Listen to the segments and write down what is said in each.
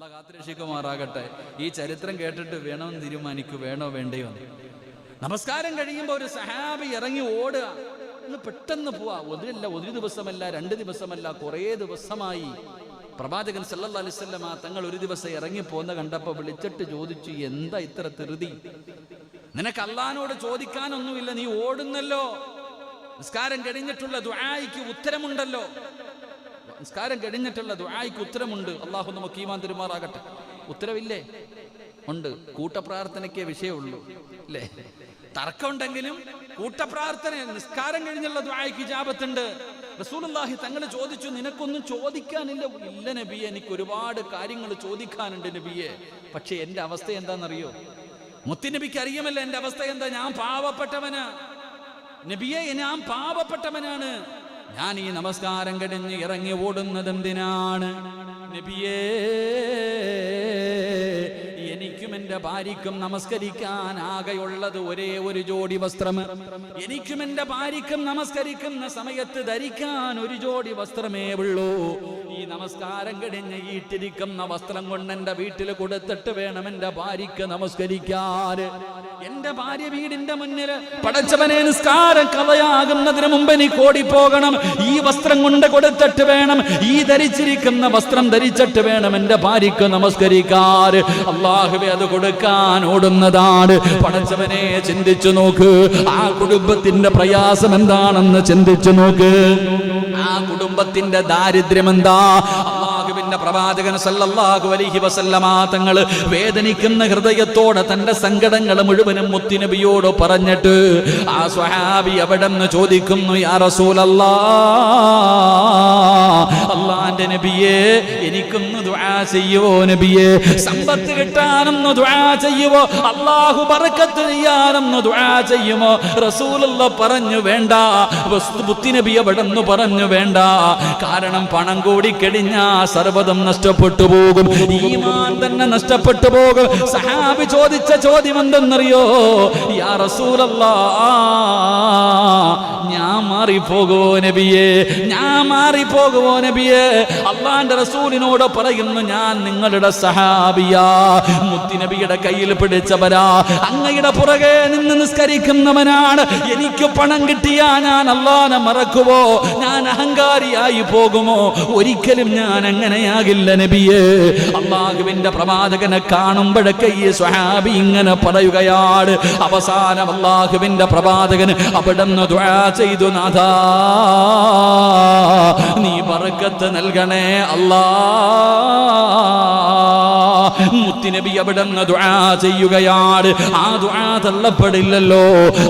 അല്ല കാത്തുരക്ഷിക്കുമാറാകട്ടെ. ഈ ചരിത്രം കേട്ടിട്ട് വേണമെന്ന് തീരുമാനിക്കൂ. വേണോ വേണ്ടയോ നമസ്കാരം കഴിയുമ്പോൾ ഒരു സഹാബി ഇറങ്ങി ഓടുക. ഒന്ന് പെട്ടെന്ന് പോവാ. ഒന്നില്ല ഒരു ദിവസമല്ല രണ്ട് ദിവസമല്ല കുറേ ദിവസമായി. പ്രവാചകൻ സല്ലാ അലൈഹി വസല്ലമ തങ്ങൾ ഒരു ദിവസം ഇറങ്ങി പോന്ന കണ്ടപ്പോൾ വിളിച്ചിട്ട് ചോദിച്ചു എന്താ ഇത്ര തിരുതി നിനക്ക് അള്ളഹാനോട് ചോദിക്കാനൊന്നുമില്ല നീ ഓടുന്നല്ലോ. നിസ്കാരം കഴിഞ്ഞിട്ടുള്ള ദുആയിക്ക് ഉത്തരമുണ്ടല്ലോ. നിസ്കാരം കഴിഞ്ഞിട്ടുള്ള ദുആയിക്ക് ഉത്തരമുണ്ട്. അള്ളാഹു നമുക്ക് ഈമാൻ തിരുമാറാകട്ടെ. ഉത്തരവില്ലേ? ഉണ്ട്. കൂട്ടപ്രാർത്ഥനയ്ക്കേ വിഷയമുള്ളൂ. അല്ലേ തർക്കമുണ്ടെങ്കിലും കൂട്ടപ്രാർത്ഥന നിസ്കാരം കഴിഞ്ഞുള്ള ദുആയിക്ക് ജാപത്തുണ്ട് റസൂലുള്ളാഹി തങ്ങൾ ചോദിച്ചു നിനക്കൊന്നും ചോദിക്കാനില്ല? ഇല്ല നബിയെ എനിക്ക് ഒരുപാട് കാര്യങ്ങൾ ചോദിക്കാനുണ്ട് നബിയെ. പക്ഷെ എന്റെ അവസ്ഥ എന്താണെന്നറിയോ മുത്തിനബിക്ക് അറിയുമല്ല എന്റെ അവസ്ഥ എന്താ? ഞാൻ പാവപ്പെട്ടവനാ. നബിയെ ഞാൻ പാവപ്പെട്ടവനാണ്. ഞാൻ ഈ നമസ്കാരം കടിഞ്ഞ് ഇറങ്ങി ഓടുന്നത് എന്തിനാണ് നബിയേ എനിക്കും എന്റെ ഭാര്യക്കും നമസ്കരിക്കാൻ ആകെയുള്ളത് ഒരേ ഒരു ജോഡി വസ്ത്രം. എനിക്കും എന്റെ ഭാര്യക്കും നമസ്കരിക്കുന്ന സമയത്ത് ധരിക്കാൻ ഒരു ജോഡി വസ്ത്രമേ ഉള്ളൂ. നമസ്കാരം കഴിഞ്ഞ് ഈട്ടിരിക്കുന്ന വസ്ത്രം കൊണ്ട് എന്റെ വീട്ടിൽ കൊടുത്തിട്ട് വേണം എന്റെ ഭാര്യക്ക് നമസ്കരിക്കാൻ. എന്റെ ഭാര്യ വീടിന്റെ മുന്നിൽ പടച്ചവനെ നിസ്കാരം കഥയാകുന്നതിന് മുമ്പ് എനിക്ക് ഓടിപ്പോകണം ഈ വസ്ത്രം കൊണ്ട് കൊടുത്തിട്ട് വേണം ഈ ധരിച്ചിരിക്കുന്ന വസ്ത്രം ധരിച്ചിട്ട് വേണം എന്റെ ഭാര്യക്ക് നമസ്കരിക്കാൻ. അള്ളാഹുവെ അത് കൊടുക്കാൻ ഓടുന്നതാണ്. പടച്ചവനെ ചിന്തിച്ചു നോക്ക്. ആ കുടുംബത്തിന്റെ പ്രയാസം എന്താണെന്ന് ചിന്തിച്ചു നോക്ക്. ആ കുടുംബത്തിന്റെ ദാരിദ്ര്യം എന്താ അള്ളാഹുവിന്റെ പ്രവാചകൻ സല്ലല്ലാഹു അലൈഹി വസല്ലമ തങ്ങൾ വേദനിക്കുന്ന ഹൃദയത്തോടെ തന്റെ സങ്കടങ്ങൾ മുഴുവനും മുത്തിനബിയോട് പറഞ്ഞിട്ട് ആ സ്വഹാബി അവിടെ ചോദിക്കുന്നു യാ റസൂലല്ലാ അള്ളാന്റെ നബിയെ എനിക്കൊന്ന് ദുആ ചെയ്യുവോ നബിയെ? സമ്പത്ത് കിട്ടാനൊന്ന് ദുആ ചെയ്യുവോ? അള്ളാഹു ബർക്കത്ത് ചെയ്യാനൊന്ന് ദുആ ചെയ്യുമോ? റസൂലുള്ള പറഞ്ഞു വേണ്ട. വസ്തു മുത്തിനബി അവിടെ പറഞ്ഞു വേണ്ട. കാരണം പണം കൂടി കഴിഞ്ഞാ സർവതം നഷ്ടപ്പെട്ടു പോകും. ഈമാൻ തന്നെ നഷ്ടപ്പെട്ടു പോകും. സഹാബി ചോദിച്ച ചോദ്യം എന്തെന്നറിയോ? യാ റസൂലല്ലാ ഞാൻ മാറിപ്പോകുമോ നബിയെ? ഞാൻ മാറിപ്പോകുമോ നബിയെ? അള്ളാന്റെ റസൂലിനോട് പറയുന്നു ഞാൻ നിങ്ങളുടെ സഹാബിയാ. മുത്തിനബിയുടെ കയ്യിൽ പിടിച്ചവരാ. അങ്ങയുടെ പുറകെ നിന്ന് നിസ്കരിക്കുന്നവനാണ്. എനിക്ക് പണം കിട്ടിയാ ഞാൻ അള്ളാനെ മറക്കുവോ? ഞാൻ അഹങ്കാരിയായി പോകുമോ? ഒരിക്കലും ഞാൻ അങ്ങനെയാകില്ല നബിയെ. അള്ളാഹുവിന്റെ പ്രവാചകനെ കാണുമ്പോഴൊക്കെ ഈ സ്വഹാബി ഇങ്ങനെ പറയുകയാണ്. അവസാനം അള്ളാഹുവിന്റെ പ്രവാചകന് അവിടെ ചെയ്തു നാഥാ നീ പറക്കത്ത് നൽകണേ അല്ലാ. മുത്തിനബി അവിടുന്ന് ദുആ ചെയ്യുകയാണ്. ആ ദുആ തള്ളപ്പെടില്ലല്ലോ.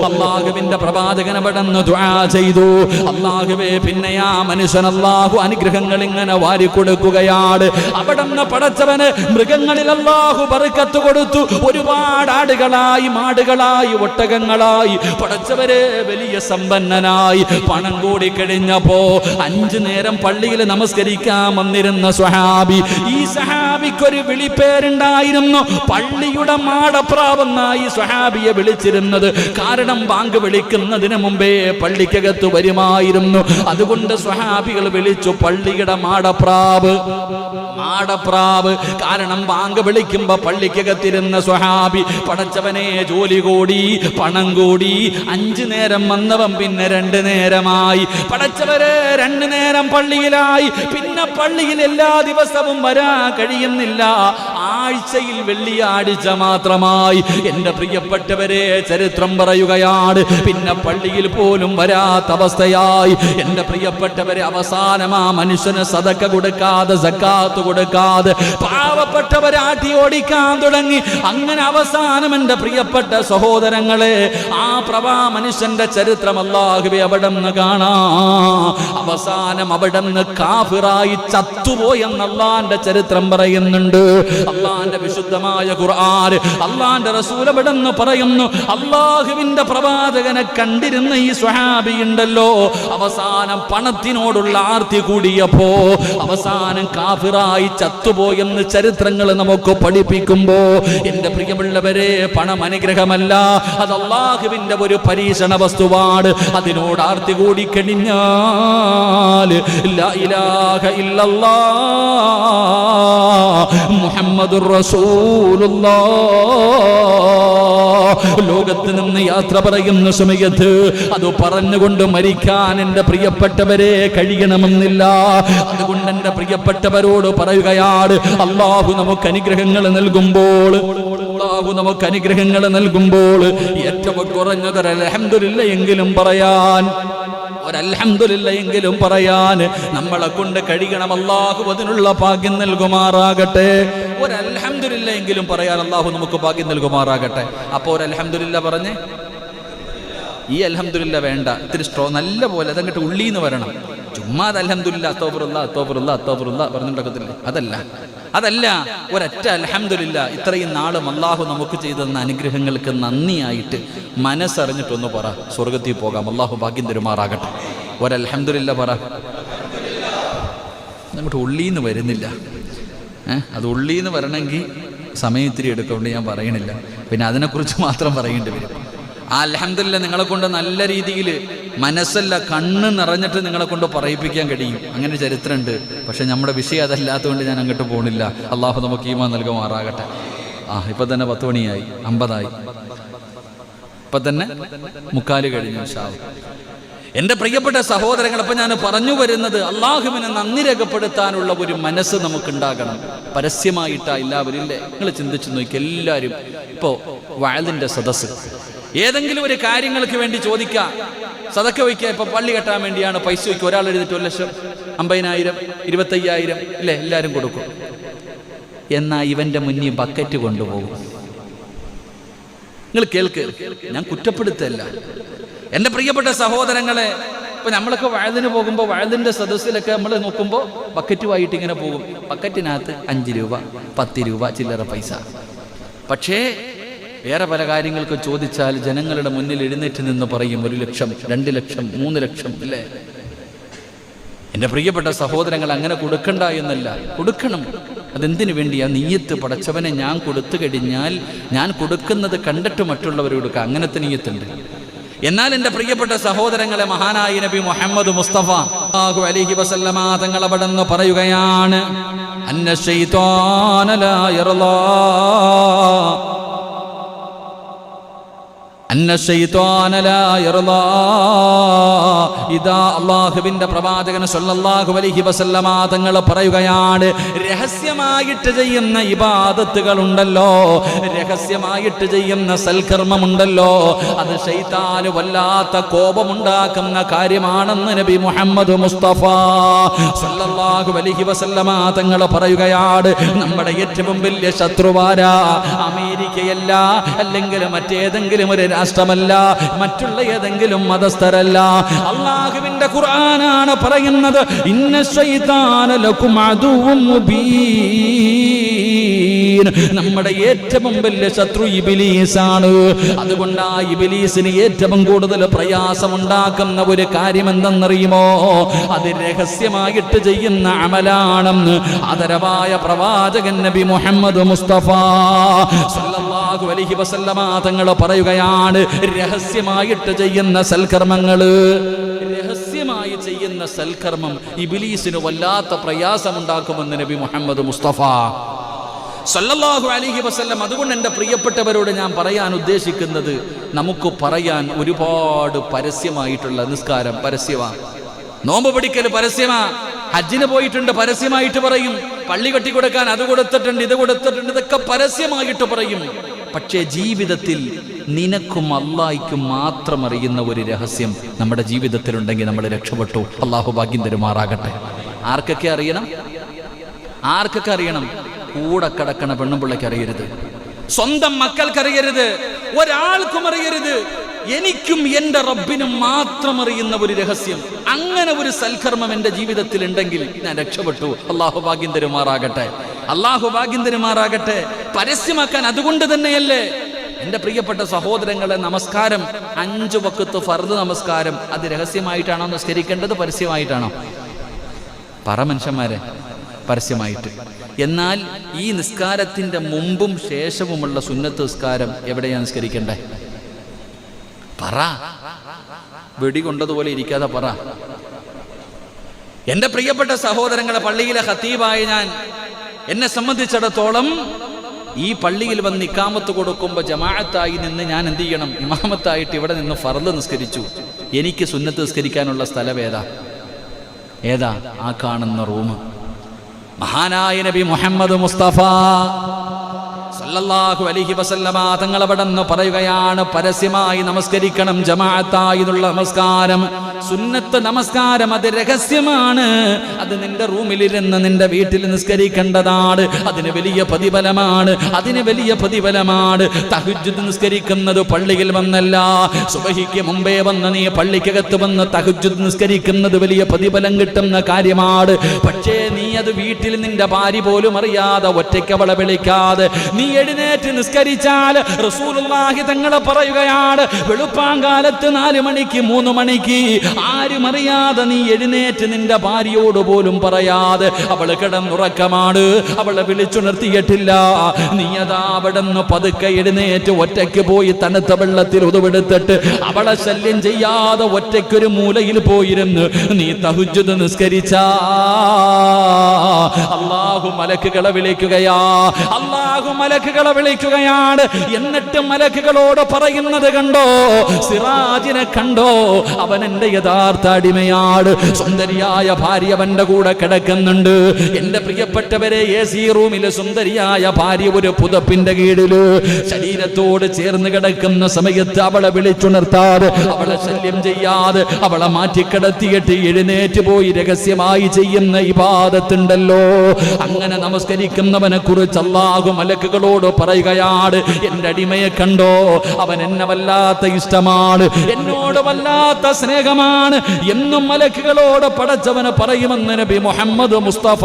അള്ളാഹുവിന്റെ പ്രവാചകൻ അവിടുന്ന് ദുആ ചെയ്തു. അള്ളാഹുവേ പിന്നെ ആ മനുഷ്യൻ അള്ളാഹു അനുഗ്രഹങ്ങൾ ഇങ്ങനെ വാരി കൊടുക്കുകയാണ് അവിടുന്ന് പടച്ചവന് മൃഗങ്ങളിൽ അള്ളാഹു ബർക്കത്ത് കൊടുത്തു. ഒരുപാട് ആടുകളായി മാടുകളായി ഒട്ടകങ്ങളായി. പടച്ചവരെ വലിയ സമ്പന്നനായി. പണം കൂടി കഴിഞ്ഞപ്പോ അഞ്ചു നേരം പള്ളിയിൽ നമസ്കരിക്കാൻ വന്നിരുന്ന സ്വഹാബി. ഈ സഹാബിക്കൊരു വിളിപ്പേരുണ്ടായിരുന്നു പള്ളിയുടെ മാടപ്രാവെന്നായി സ്വഹാബിയെ വിളിച്ചിരുന്നത്. കാരണം ബാങ്ക് വിളിക്കുന്നതിന് മുമ്പേ പള്ളിക്കകത്ത് വരുമായിരുന്നു. അതുകൊണ്ട് സ്വഹാബികൾ വിളിച്ചു പള്ളിയുടെ മാടപ്രാവ് മാടപ്രാവ്. കാരണം ബാങ്ക് വിളിക്കുമ്പോ പള്ളിക്കകത്തിരുന്ന സ്വഹാബി പടച്ചവനെ ജോലി കൂടി പണം കൂടി അഞ്ചു നേരം വന്നവൻ പിന്നെ രണ്ട് നേരമായി. പടച്ചവരെ രണ്ടു നേരം പള്ളിയിലായി. പിന്നെ പള്ളിയിൽ എല്ലാ ദിവസവും വരാൻ കഴിയുന്നില്ല. ആഴ്ചയിൽ വെള്ളിയാഴ്ച മാത്രമായി എന്റെ പ്രിയപ്പെട്ടവരെ ചരിത്രം പറയുകയാണ്. പിന്നെ പള്ളിയിൽ പോലും വരാത്ത അവസ്ഥയായി എന്റെ പ്രിയപ്പെട്ടവരെ അവസാനം ആ മനുഷ്യന് സതക്ക കൊടുക്കാതെ സക്കാത്ത് കൊടുക്കാതെ പാവപ്പെട്ടവരാട്ടി ഓടിക്കാൻ തുടങ്ങി. അങ്ങനെ അവസാനം എന്റെ പ്രിയപ്പെട്ട സഹോദരങ്ങളെ ആ പ്രവാ മനുഷ്യന്റെ ചരിത്രം അല്ലാഹുവെ അവിടെ നിന്ന് കാണാ. അവസാനം അവിടെ നിന്ന് കാഫിറായി ചത്തുപോയെന്ന് അള്ളാന്റെ ചരിത്രം പറയുന്നുണ്ട്. അള്ളാന്റെ വിശുദ്ധമായ ഖുർആൻ. അള്ളാന്റെ റസൂലപെടെന്ന് പറയുന്നു? അള്ളാഹുവിന്റെ പ്രവാചകനെ കണ്ടിരുന്ന ഈ സ്വഹാബി ഉണ്ടല്ലോ. അവസാനം പണത്തിനോടുള്ള ആർത്തി കൂടിയപ്പോ അവസാനം കാഫിറായി ചത്തുപോയെന്ന് ചരിത്രങ്ങൾ നമുക്ക് പഠിപ്പിക്കുമ്പോ എന്റെ പ്രിയമുള്ളവരെ പണം അനുഗ്രഹമല്ല. അത് അള്ളാഹുവിന്റെ ഒരു പരീക്ഷണ വസ്തുവാണ്. അതിനോട് ആർത്തി കൂടി കഴിഞ്ഞാൽ ലാ ഇലാഹ ഇല്ലല്ലാ. മുഹമ്മദുർ റസൂലുള്ള ലോകത്ത് നിന്ന് യാത്ര പറയുന്ന സമയത്ത് അത് പറഞ്ഞുകൊണ്ട് മരിക്കാൻ എന്റെ പ്രിയപ്പെട്ടവരെ കഴിയണമെന്നില്ല. അതുകൊണ്ട് എന്റെ പ്രിയപ്പെട്ടവരോട് പറയുകയാണ് അള്ളാഹു നമുക്ക് അനുഗ്രഹങ്ങൾ നൽകുമ്പോൾ അള്ളാഹു നമുക്ക് അനുഗ്രഹങ്ങൾ നൽകുമ്പോൾ ഏറ്റവും കുറഞ്ഞത് അലഹമില്ല എങ്കിലും പറയാൻ ഒരൽഹംദുലില്ല എങ്കിലും പറയാൻ നമ്മളെ കൊണ്ട് കഴിയണം. അള്ളാഹു അതിനുള്ള ഭാഗ്യം നൽകുമാറാകട്ടെ. ഒരൽഹംദുലില്ല എങ്കിലും പറയാൻ അള്ളാഹു നമുക്ക് ഭാഗ്യം നൽകുമാറാകട്ടെ. അപ്പോൾ ഒരൽഹംദുലില്ല പറഞ്ഞ് ഈ അൽഹംദുലില്ല വേണ്ട. ഇത്തിരി സ്ട്രോ നല്ല പോലെ അതങ്ങോട്ട് ഉള്ളീന്ന് വരണം. ചുമ്മാ അലഹമില്ല അൽഹംദുലില്ല അത്തോബറുള്ള അത്തോബറുള്ള അത്തോബറുള്ള പറഞ്ഞിട്ടുണ്ടാക്കത്തില്ലേ അതല്ല. അതല്ല ഒരൊറ്റ അലഹമില്ല ഇത്രയും നാളും അള്ളാഹു നമുക്ക് ചെയ്തെന്ന അനുഗ്രഹങ്ങൾക്ക് നന്ദിയായിട്ട് മനസ്സറിഞ്ഞിട്ടൊന്ന് പറ. സ്വർഗത്തിൽ പോകാം. അള്ളാഹു ഭാഗ്യം തരുമാറാകട്ടെ. ഒരലഹമില്ല പറ. അങ്ങോട്ട് ഉള്ളീന്ന് വരുന്നില്ല. അത് ഉള്ളീന്ന് വരണമെങ്കിൽ സമയം ഇത്തിരി എടുക്കൊണ്ട് ഞാൻ പറയണില്ല. പിന്നെ അതിനെക്കുറിച്ച് മാത്രം പറയേണ്ടി വരും. ആ അലഹമില്ല നിങ്ങളെ കൊണ്ട് നല്ല രീതിയിൽ മനസ്സല്ല കണ്ണ് നിറഞ്ഞിട്ട് നിങ്ങളെ കൊണ്ട് പറയിപ്പിക്കാൻ കഴിയും. അങ്ങനെ ചരിത്രമുണ്ട്. പക്ഷെ നമ്മുടെ വിഷയം അതല്ലാത്തതുകൊണ്ട് ഞാൻ അങ്ങോട്ട് പോകണില്ല അള്ളാഹു നമുക്ക് ഈമാ നൽകുമാറാകട്ടെ. ആ ഇപ്പൊ തന്നെ പത്ത് മണിയായി. അമ്പതായി. ഇപ്പൊ തന്നെ മുക്കാൽ കഴിഞ്ഞു എന്റെ പ്രിയപ്പെട്ട സഹോദരങ്ങൾ അപ്പൊ ഞാൻ പറഞ്ഞു വരുന്നത് അള്ളാഹുവിനെ നന്ദി രേഖപ്പെടുത്താനുള്ള ഒരു മനസ്സ് നമുക്കുണ്ടാകണം. പരസ്യമായിട്ടാ എല്ലാവരും ഇല്ലേ? നിങ്ങൾ ചിന്തിച്ചു നോക്കി എല്ലാവരും. ഇപ്പോ വയലിന്റെ സദസ്സ്. ഏതെങ്കിലും ഒരു കാര്യങ്ങൾക്ക് വേണ്ടി ചോദിക്കാം. സതക്ക വയ്ക്കുക. ഇപ്പൊ പള്ളി കെട്ടാൻ വേണ്ടിയാണ് പൈസ വയ്ക്കുക. ഒരാൾ എഴുതിട്ട് ഒരു ലക്ഷം അമ്പതിനായിരം ഇരുപത്തയ്യായിരം അല്ലെ എല്ലാവരും കൊടുക്കും. എന്നാ ഇവന്റെ മുന്നിൽ ബക്കറ്റ് കൊണ്ടുപോകും. നിങ്ങൾ കേൾക്ക്. ഞാൻ കുറ്റപ്പെടുത്തല്ല. എന്റെ പ്രിയപ്പെട്ട സഹോദരങ്ങളെ ഇപ്പൊ നമ്മളൊക്കെ വയലിന് പോകുമ്പോൾ വയലിന്റെ സദസ്സിലൊക്കെ നമ്മൾ നോക്കുമ്പോൾ ബക്കറ്റുമായിട്ട് ഇങ്ങനെ പോകും. ബക്കറ്റിനകത്ത് അഞ്ച് രൂപ പത്ത് രൂപ ചില്ലറ പൈസ. പക്ഷേ വേറെ പല കാര്യങ്ങൾക്ക് ചോദിച്ചാൽ ജനങ്ങളുടെ മുന്നിൽ എഴുന്നേറ്റ് നിന്ന് പറയും ഒരു ലക്ഷം രണ്ട് ലക്ഷം മൂന്ന് ലക്ഷം അല്ലേ? എന്റെ പ്രിയപ്പെട്ട സഹോദരങ്ങൾ അങ്ങനെ കൊടുക്കണ്ട എന്നല്ല. കൊടുക്കണം. അതെന്തിനു വേണ്ടിയാ? നീയത്ത് പടച്ചവനെ ഞാൻ കൊടുത്തു കഴിഞ്ഞാൽ ഞാൻ കൊടുക്കുന്നത് കണ്ടിട്ട് മറ്റുള്ളവർ കൊടുക്കുക അങ്ങനത്തെ നീയത്തുണ്ട് എന്നാൽ എന്റെ പ്രിയപ്പെട്ട സഹോദരങ്ങളെ മഹാനായി നബി മുഹമ്മദ് മുസ്തഫ വസല്ലമ തങ്ങൾ പറയുകയാണ് അന്ന ഇതാ അള്ളാഹുവിന്റെ പ്രവാചകൻ സല്ലല്ലാഹു അലൈഹി വസല്ലമ പറയുകയാണ് രഹസ്യമായിട്ട് ചെയ്യുന്ന ഇബാദത്തുകൾ ഉണ്ടല്ലോ രഹസ്യമായിട്ട് ചെയ്യുന്ന സൽക്കർമ്മമുണ്ടല്ലോ അത് ശൈത്താന് വല്ലാത്ത കോപമുണ്ടാക്കുന്ന കാര്യമാണെന്ന് നബി മുഹമ്മദ് മുസ്തഫ സല്ലല്ലാഹു അലൈഹി വസല്ലമ പറയുകയാണ്. നമ്മുടെ ഏറ്റവും വലിയ ശത്രുവാര അമേരിക്കയല്ല അല്ലെങ്കിൽ മറ്റേതെങ്കിലും ഒരു രാഷ്ട്രമല്ല മറ്റുള്ള ഏതെങ്കിലും മതസ്ഥരല്ല. അള്ളാഹുവിന്റെ ഖുർആനാണ് പറയുന്നത് ഇന്ന ശൈത്താന ലക്കും അദുവ്വും മുബീൻ. നമ്മുടെ ഏറ്റവും വലിയ ശത്രു ഇബിലീസാണ്. അതുകൊണ്ട് ആ ഇബിലീസിന് ഏറ്റവും കൂടുതൽ പ്രയാസമുണ്ടാക്കുന്ന ഒരു കാര്യം എന്തെന്നറിയുമോ അത് രഹസ്യമായിട്ട് ചെയ്യുന്ന അമലാണെന്ന് ആദരവായ പ്രവാചകൻ നബി മുഹമ്മദ് മുസ്തഫ സല്ലല്ലാഹു അലൈഹി വസല്ലമ തങ്ങൾ പറയുകയാണ് രഹസ്യമായിട്ട് ചെയ്യുന്ന സൽക്കർമ്മങ്ങൾ. രഹസ്യമായി ചെയ്യുന്ന സൽക്കർമ്മം ഇബിലീസിന് വല്ലാത്ത പ്രയാസമുണ്ടാക്കുമെന്ന് നബി മുഹമ്മദ് മുസ്തഫ സല്ലല്ലാഹു അലൈഹി വസ്ല്ലം. അതുകൊണ്ട് എന്റെ പ്രിയപ്പെട്ടവരോട് ഞാൻ പറയാൻ ഉദ്ദേശിക്കുന്നത് നമുക്ക് പറയാൻ ഒരുപാട് പരസ്യമായിട്ടുള്ള നിസ്കാരം പരസ്യമാണ് നോമ്പ് പിടിക്കൽ പരസ്യമാ. ഹജ്ജിന് പോയിട്ടുണ്ട് പരസ്യമായിട്ട് പറയും. പള്ളി കെട്ടി കൊടുക്കാൻ അത് കൊടുത്തിട്ടുണ്ട് ഇത് കൊടുത്തിട്ടുണ്ട് ഇതൊക്കെ പരസ്യമായിട്ട് പറയും. പക്ഷേ ജീവിതത്തിൽ നിനക്കും അള്ളായിക്കും മാത്രം അറിയുന്ന ഒരു രഹസ്യം നമ്മുടെ ജീവിതത്തിലുണ്ടെങ്കിൽ നമ്മൾ രക്ഷപ്പെട്ടു. അള്ളാഹു ഭാഗ്യം തരുമാറാകട്ടെ. ആർക്കൊക്കെ അറിയണം? ആർക്കൊക്കെ അറിയണം? കൂടെ കിടക്കണ പെണ്ണുപിള്ളയ്ക്ക് അറിയരുത്. സ്വന്തം മക്കൾക്കറിയരുത്. ഒരാൾക്കും അറിയരുത്. എനിക്കും എന്റെ റബ്ബിനും മാത്രം അറിയുന്ന ഒരു രഹസ്യം. അങ്ങനെ ഒരു സൽക്കർമ്മം എന്റെ ജീവിതത്തിൽ ഉണ്ടെങ്കിൽ ഞാൻ രക്ഷപ്പെട്ടു. അള്ളാഹു ഭാഗ്യം തരുമാറാകട്ടെ. അള്ളാഹു ഭാഗ്യം തരുമാറാകട്ടെ. പരസ്യമാക്കാൻ അതുകൊണ്ട് തന്നെയല്ലേ. എന്റെ പ്രിയപ്പെട്ട സഹോദരങ്ങളെ നമസ്കാരം. അഞ്ചു വക്കത്ത് ഫർദ് നമസ്കാരം. അത് രഹസ്യമായിട്ടാണോ നിസ്കരിക്കേണ്ടത്? പരസ്യമായിട്ടാണോ? പറ മനുഷ്യന്മാരെ പരസ്യമായിട്ട്. എന്നാൽ ഈ നിസ്കാരത്തിന്റെ മുമ്പും ശേഷവുമുള്ള സുന്നത്ത് നിസ്കാരം എവിടെയാണ് നിസ്കരിക്കണ്ടേ? പറ. വെടി കൊണ്ടതുപോലെ ഇരിക്കാതെ പറ. എന്റെ പ്രിയപ്പെട്ട സഹോദരങ്ങളെ പള്ളിയിലെ ഹത്തീബായി ഞാൻ എന്നെ സംബന്ധിച്ചിടത്തോളം ഈ പള്ളിയിൽ വന്ന് ഇക്കാമത്ത് കൊടുക്കുമ്പോൾ ജമാഅത്തായി നിന്ന് ഞാൻ എന്ത് ചെയ്യണം? ഇമാമത്തായിട്ട് ഇവിടെ നിന്ന് ഫറദ് നിസ്കരിച്ചു. എനിക്ക് സുന്നത്ത് നിസ്കരിക്കാനുള്ള സ്ഥലം ഏതാ? ഏതാ? ആ കാണുന്ന റൂം. മഹാനായ നബി മുഹമ്മദ് മുസ്തഫ സല്ലല്ലാഹു അലൈഹി വസല്ലമ നിന്ന് പറയുകയാണ് പരസ്യമായി നമസ്കരിക്കണം ജമാഅത്തായുള്ള നമസ്കാരം. സുന്നത്ത് നമസ്കാരം അത് രഹസ്യമാണ്. അത് നിന്റെ റൂമിലിരുന്ന് നിന്റെ വീട്ടിൽ നിസ്കരിക്കേണ്ടതാണ്. അതിന് വലിയ പ്രതിഫലമാണ്. അതിന് വലിയ പ്രതിഫലമാണ്. തഹജ്ജുദ് നിസ്കരിക്കുന്നത് പള്ളിയിൽ വന്നല്ല. സുബഹിക്ക് മുമ്പേ വന്ന് നീ പള്ളിക്കകത്ത് വന്ന് തഹജ്ജുദ് നിസ്കരിക്കുന്നത് വലിയ പ്രതിഫലം കിട്ടുന്ന കാര്യമാണ്. പക്ഷേ നീ അത് വീട്ടിൽ നിന്റെ ഭാര്യ പോലും അറിയാതെ ഒറ്റയ്ക്ക് അവളെ വിളിക്കാതെ നീ എഴുന്നേറ്റ് നിസ്കരിച്ചാൽ റസൂലുള്ളാഹി തങ്ങളെ പറയുകയാണ് വെളുപ്പാങ്കാലത്ത് നാല് മണിക്ക് മൂന്ന് മണിക്ക് ആരും അറിയാതെ നീ എഴുന്നേറ്റ് നിന്റെ ഭാര്യയോട് പോലും പറയാതെ അവൾ കിടന്നുറക്കമാണ് അവളെ വിളിച്ചുണർത്തിയിട്ടില്ല. നീ അതാ അവിടെ നിന്ന് പതുക്കെ എഴുന്നേറ്റ് ഒറ്റയ്ക്ക് പോയി തണുത്ത വെള്ളത്തിൽ ഉതവെടുത്തിട്ട് അവളെ ശല്യം ചെയ്യാതെ ഒറ്റയ്ക്കൊരു മൂലയിൽ പോയിരുന്ന്. നീ തഹുജുദ് നിസ്കരിച്ച. അള്ളാഹു മലക്കുകളെ വിളിക്കുകയാ. അള്ളാഹു മലക്കുകളെ വിളിക്കുകയാണ്. എന്നിട്ട് മലക്കുകളോട് പറയുന്നത് കണ്ടോ? സിറാജിനെ കണ്ടോ? അവൻ എന്റെ യഥാർത്ഥ അടിമയാണ്. സുന്ദരിയായ ഭാര്യ അവന്റെ കൂടെ കിടക്കുന്നുണ്ട്. എന്റെ പ്രിയപ്പെട്ടവരെ എ സി റൂമിൽ സുന്ദരിയായ ഭാര്യ ഒരു പുതപ്പിന്റെ കീഴിൽ ശരീരത്തോട് ചേർന്ന് കിടക്കുന്ന സമയത്ത് അവളെ വിളിച്ചുണർത്താതെ അവളെ ശല്യം ചെയ്യാതെ അവളെ മാറ്റിക്കിടത്തിയിട്ട് എഴുന്നേറ്റ് പോയി രഹസ്യമായി ചെയ്യുന്ന ഇബാദത്തുണ്ടല്ലോ അങ്ങനെ നമസ്കരിക്കുന്നവനെ കുറിച്ച് അല്ലാഹു മലക്കുകളോട് പറയുകയാണ് എന്റെ അടിമയെ കണ്ടോ? അവൻ എന്നെ വല്ലാത്ത ഇഷ്ടമാണ് എന്നോട് വല്ലാത്ത സ്നേഹമാണ് എന്നും മലക്കുകളോട് പടച്ചവന് പറയുമെന്ന് നബി മുഹമ്മദ് മുസ്തഫ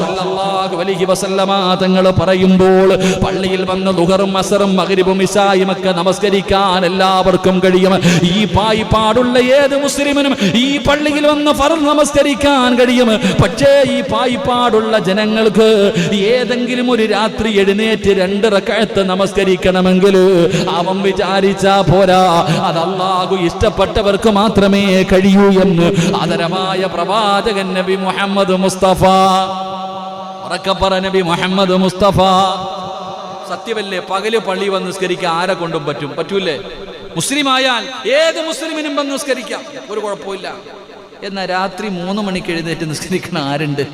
സല്ലല്ലാഹു അലൈഹി വസല്ലമ തങ്ങൾ പറയുമ്പോൾ പള്ളിയിൽ വന്ന ദുഹറും അസറും മഗ്രിബും ഇശായും ഒക്കെ നമസ്കരിക്കാൻ എല്ലാവർക്കും കഴിയും. ഈ പായി പാടുള്ള ഏത് മുസ്ലിമിനും ഈ പള്ളിയിൽ വന്ന് ഫറൽ നമസ്കരിക്കാൻ കഴിയും. പക്ഷേ ഈ പായിപ്പാടുള്ള ജനങ്ങൾക്ക് ഏതെങ്കിലും ഒരു രാത്രി എഴുന്നേറ്റ് രണ്ട് റക്കഴത്ത് നമസ്കരിക്കണമെങ്കിൽ അവൻ വിചാരിച്ചാ പോരാ. അത് ഇഷ്ടപ്പെട്ടവർക്ക് മാത്രമേ കഴിയൂ എന്ന്. ആദരമായ പ്രവാചകൻ നബി മുഹമ്മദ് മുസ്തഫ. ഉറക്കപ്പറ നബി മുഹമ്മദ് മുസ്തഫ. സത്യമല്ലേ പകൽ പള്ളി വന്ന് നിസ്കരിക്കാൻ ആരെ കൊണ്ടും പറ്റും? പറ്റൂലേ? മുസ്ലിം ആയാൽ ഏത് മുസ്ലിമിനും വന്ന് നിസ്കരിക്കാം. ഒരു കുഴപ്പമില്ല എന്നാൽ രാത്രി മൂന്ന് മണിക്ക് എഴുന്നേറ്റ് നിസ്കരിക്കണ ആരുണ്ട്?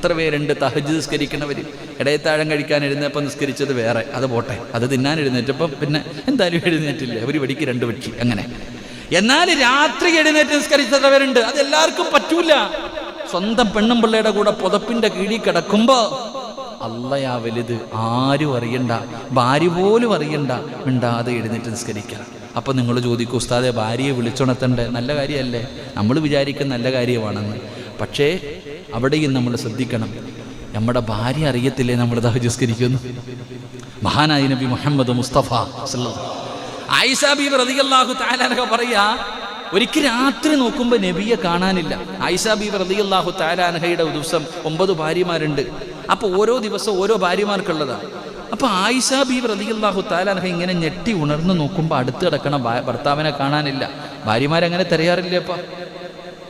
എത്ര പേരുണ്ട് തഹജ് നിസ്കരിക്കണവർ? ഇടയത്താഴം കഴിക്കാൻ എഴുന്നേപ്പം നിസ്കരിച്ചത് വേറെ. അത് പോട്ടെ. അത് തിന്നാൻ എഴുന്നേറ്റപ്പം പിന്നെ എന്തായാലും എഴുന്നേറ്റില്ല? അവർ വെടിക്ക് രണ്ട് വെടി. അങ്ങനെ. എന്നാൽ രാത്രി എഴുന്നേറ്റ് നിസ്കരിച്ചവരുണ്ട് അത് എല്ലാവർക്കും പറ്റൂല. സ്വന്തം പെണ്ണും പിള്ളയുടെ കൂടെ പുതപ്പിന്റെ കീഴിൽ കിടക്കുമ്പോ അല്ലയാ വലുത്. ആരും അറിയണ്ട. ഭാര്യ പോലും അറിയണ്ട. മിണ്ടാതെ എഴുന്നേറ്റ് നിസ്കരിക്കണം. അപ്പൊ നിങ്ങൾ ചോദിക്കും ഉസ്താദെ ഭാര്യയെ വിളിച്ചുണർത്തണ്ടേ നല്ല കാര്യമല്ലേ നമ്മൾ വിചാരിക്കുന്ന നല്ല കാര്യമാണെന്ന്. പക്ഷേ അവിടെയും നമ്മൾ ശ്രദ്ധിക്കണം. നമ്മുടെ ഭാര്യ അറിയത്തില്ലേ നമ്മൾ ദഹജസ്കരിക്കുന്നു മഹാനായ നബി മുഹമ്മദ് മുസ്തഫ ആയിഷാബി ആയിഷ താലാനൊക്കെ പറയാ ഒരിക്കൽ രാത്രി നോക്കുമ്പോൾ നബിയെ കാണാനില്ല. ആയിഷാബി ബീബി താലാനഹയുടെ ദിവസം ഒമ്പത് ഭാര്യമാരുണ്ട്. അപ്പോൾ ഓരോ ദിവസം ഓരോ ഭാര്യമാർക്കുള്ളതാണ്. അപ്പൊ ആയിഷ ബി റളിയല്ലാഹു തആലാനഹ ഇങ്ങനെ ഞെട്ടി ഉണർന്നു നോക്കുമ്പോൾ അടുത്ത് കിടക്കണ ഭർത്താവിനെ കാണാനില്ല. ഭാര്യമാരങ്ങനെ തിരയാറില്ലേ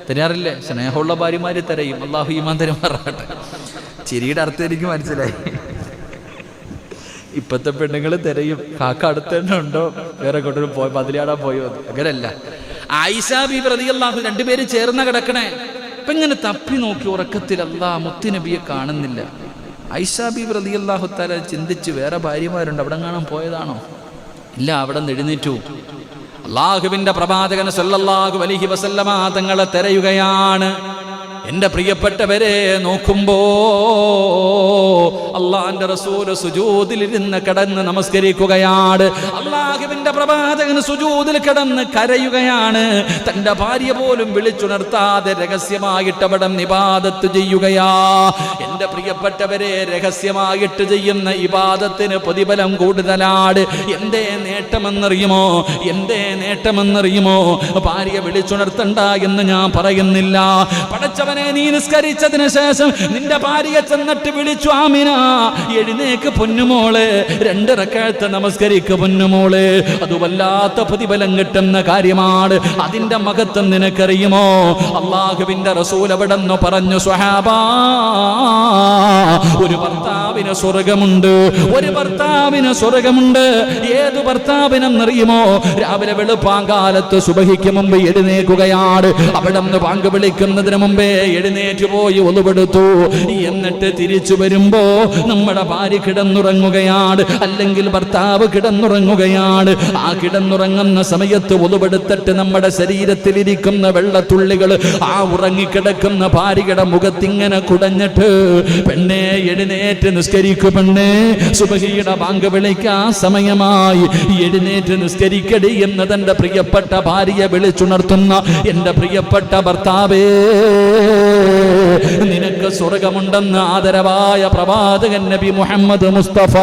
അപ്പ തിരയാറില്ലേ സ്നേഹമുള്ള ഭാര്യമാര് തരയും. അള്ളാഹു ഈമാൻ തരുമാറാകട്ടെ ചിരിയുടെ അർത്ഥം എനിക്ക് മനസ്സിലായി. ഇപ്പത്തെ പെണ്ണുങ്ങൾ തിരയും. കാക്ക അടുത്ത് തന്നെ ഉണ്ടോ? വേറെ കൊണ്ടൊരു പോയി മതിലാടാൻ പോയോ അങ്ങനല്ല. അങ്ങനെയല്ല ആയിഷ അള്ളാഹു രണ്ടുപേരും ചേർന്ന കിടക്കണേ. ഇപ്പൊ ഇങ്ങനെ തപ്പി നോക്കി ഉറക്കത്തിൽ അള്ളാ മുത്തുനബിയെ കാണുന്നില്ല. ഐഷാബി പ്രതി അള്ളാഹു തആല ചിന്തിച്ച് വേറെ ഭാര്യമാരുണ്ട്. അവിടെ കാണാൻ പോയതാണോ? ഇല്ല അവിടെ നിന്ന് എഴുന്നേറ്റു. അള്ളാഹുവിന്റെ പ്രവാചകൻ സല്ലല്ലാഹു അലൈഹി വസല്ലമ തങ്ങളെ തിരയുകയാണ്. എന്റെ പ്രിയപ്പെട്ടവരെ നോക്കുമ്പോ അള്ളാന്റെ റസൂൽ സുജൂതിലിരുന്ന് കിടന്ന് നമസ്കരിക്കുകയാണ്. അള്ളാഹുവിന്റെ പ്രവാചകൻ സുജൂദിൽ കിടന്ന് കരയുകയാണ്. തന്റെ ഭാര്യ പോലും വിളിച്ചുണർത്താതെ രഹസ്യമായിട്ട് നിപാതത്ത് നിബാദത്ത് ചെയ്യുകയാ. എന്റെ പ്രിയപ്പെട്ടവരെ രഹസ്യമായിട്ട് ചെയ്യുന്ന ഇബാദത്തിന് പ്രതിഫലം കൂടുതലാണ്. എന്തേ നേട്ടമെന്നറിയുമോ? എന്തേ നേട്ടമെന്നറിയുമോ? ഭാര്യ വിളിച്ചുണർത്തണ്ട എന്ന് ഞാൻ പറയുന്നില്ല. പടച്ചവനെ നീ നിസ്കരിച്ചതിന് ശേഷം നിന്റെ ഭാര്യ ചെന്നിട്ട് വിളിച്ചു ആമിന. എഴുന്നേക്ക് പൊന്നുമോൾ രണ്ട് റക്കാഴത്ത് നമസ്കരിക്ക് പൊന്നുമോൾ അത് വല്ലാത്ത പ്രതിഫലം കിട്ടുന്ന കാര്യമാണ്. അതിന്റെ മകത്വം നിനക്കറിയുമോ? അള്ളാഹുവിന്റെ റസൂൽ അവിടെ പറഞ്ഞു സ്വഹാബാ ഒരു ഭർത്താവിന് സ്വർഗമുണ്ട്. ഒരു ഭർത്താവിന് സ്വർഗമുണ്ട്. ഏത് ഭർത്താവിനെന്നറിയുമോ? രാവിലെ വെളുപ്പാങ്കാലത്ത് സുബഹിക്ക് മുമ്പ് എഴുന്നേക്കുകയാണ് അവിടെ നിന്ന് പങ്ക് വിളിക്കുന്നതിന് മുമ്പേ എഴുന്നേറ്റ് പോയി ഒന്നുപെടുത്തു എന്നിട്ട് തിരിച്ചു വരുമ്പോ നമ്മുടെ ഭാര്യ കിടന്നുറങ്ങുകയാണ്. അല്ലെങ്കിൽ ഭർത്താവ് കിടന്നുറങ്ങുകയാണ്. ആ കിടന്നുറങ്ങുന്ന സമയത്ത് ഒതുപെടുത്തിട്ട് നമ്മുടെ ശരീരത്തിൽ ശരീരത്തിലിരിക്കുന്ന വെള്ളത്തുള്ളികൾ ആ ഉറങ്ങിക്കിടക്കുന്ന ഭാര്യയുടെ മുഖത്തിങ്ങനെ കുടഞ്ഞിട്ട് പെണ്ണെ എഴുന്നേറ്റ് നിസ്കരിക്കു പെണ്ണെ. സുബഹിയുടെ ബാങ്ക് വിളിക്കാ സമയമായി. എഴുന്നേറ്റ് നിസ്കരിക്കടി എന്ന് തന്റെ പ്രിയപ്പെട്ട ഭാര്യയെ വിളിച്ചുണർത്തുന്ന എന്റെ പ്രിയപ്പെട്ട ഭർത്താവേ. നിനക്ക് സ്വർഗമുണ്ടെന്ന് ആദരവായ പ്രവാചകൻ നബി മുഹമ്മദ് മുസ്തഫ